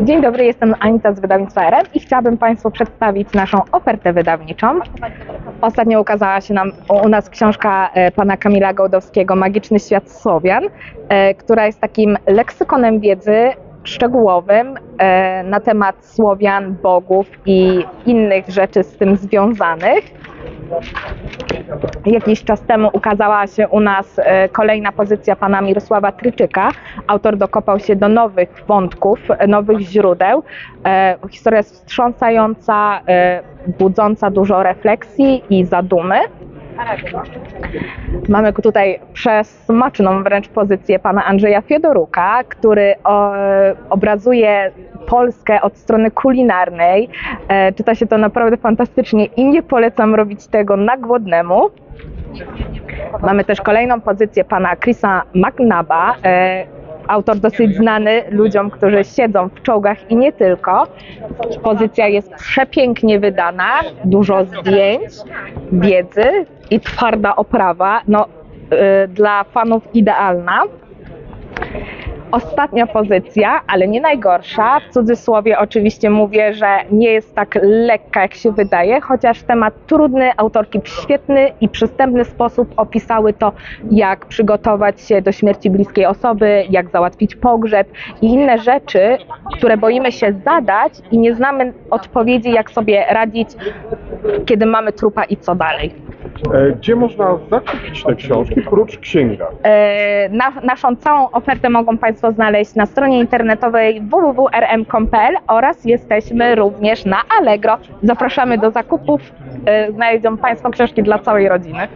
Dzień dobry, jestem Anita z wydawnictwa RM i chciałabym Państwu przedstawić naszą ofertę wydawniczą. Ostatnio ukazała się nam u nas książka e, pana Kamila Gołdowskiego Magiczny świat Słowian, e, która jest takim leksykonem wiedzy szczegółowym e, na temat Słowian, bogów i innych rzeczy z tym związanych. Jakiś czas temu ukazała się u nas e, kolejna pozycja pana Mirosława Tryczyka. Autor dokopał się do nowych wątków, e, nowych źródeł. E, Historia jest wstrząsająca, budząca dużo refleksji i zadumy. Mamy tutaj przesmaczną wręcz pozycję pana Andrzeja Fiodoruka, który obrazuje Polskę od strony kulinarnej. E, czyta się to naprawdę fantastycznie i nie polecam robić tego na głodnemu. Mamy też kolejną pozycję pana Chrisa McNaba, e, autor dosyć znany ludziom, którzy siedzą w czołgach i nie tylko. Pozycja jest przepięknie wydana, dużo zdjęć, wiedzy i twarda oprawa. No, y, dla fanów idealna. Ostatnia pozycja, ale nie najgorsza. W cudzysłowie oczywiście mówię, że nie jest tak lekka, jak się wydaje, chociaż temat trudny, autorki w świetny i przystępny sposób opisały to, jak przygotować się do śmierci bliskiej osoby, jak załatwić pogrzeb i inne rzeczy, które boimy się zadać i nie znamy odpowiedzi, jak sobie radzić, kiedy mamy trupa i co dalej. E, Gdzie można zakupić te książki prócz księga? E, Na, naszą całą ofertę mogą Państwo znaleźć na stronie internetowej www.rm.pl oraz jesteśmy również na Allegro. Zapraszamy do zakupów. E, Znajdą Państwo książki dla całej rodziny.